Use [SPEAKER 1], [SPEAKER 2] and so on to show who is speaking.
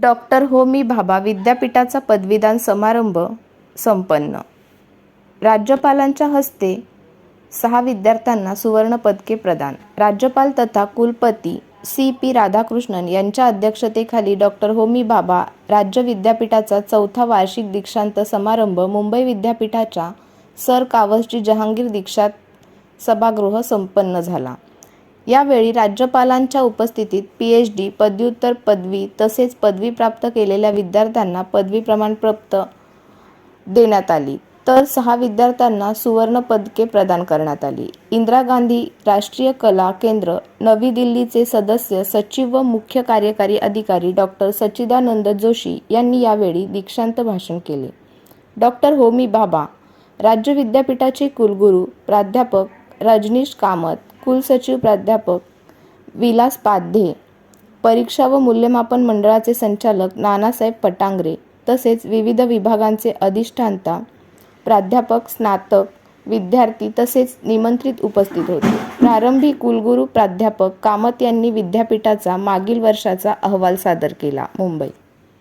[SPEAKER 1] Doctor Homi Bhabha विद्यापीठाचा पदवीदान समारंभ संपन्न. राज्यपालांच्या हस्ते सहा विद्यार्थ्यांना सुवर्ण पदके प्रदान. राज्यपाल तथा कुलपती सी पी राधाकृष्णन यांच्या अध्यक्षतेखाली डॉक्टर होमी भाभा राज्य विद्यापीठाचा चौथा वार्षिक दीक्षांत समारंभ मुंबई विद्यापीठाच्या सर कावसजी जहांगीर दीक्षात सभागृह संपन्न झाला. यावेळी राज्यपालांच्या उपस्थितीत पी एच डी पदव्युत्तर पदवी तसेच पदवी प्राप्त केलेल्या विद्यार्थ्यांना पदवी प्रमाणपत्र देण्यात आली. तर सहा विद्यार्थ्यांना सुवर्ण पदके प्रदान करण्यात आली. इंदिरा गांधी राष्ट्रीय कला केंद्र नवी दिल्लीचे सदस्य सचिव व मुख्य कार्यकारी अधिकारी डॉक्टर सच्चिदानंद जोशी यांनी यावेळी दीक्षांत भाषण केले. डॉक्टर होमी बाबा राज्य विद्यापीठाचे कुलगुरू प्राध्यापक रजनीश कामत कुलसचिव प्राध्यापक विलास पाध्ये परीक्षा व मूल्यमापन मंडळाचे संचालक नानासाहेब पटांगरे तसेच विविध विभागांचे अधिष्ठानता प्राध्यापक स्नातक विद्यार्थी तसेच निमंत्रित उपस्थित होते. प्रारंभी कुलगुरू प्राध्यापक कामत यांनी विद्यापीठाचा मागील वर्षाचा अहवाल सादर केला मुंबई.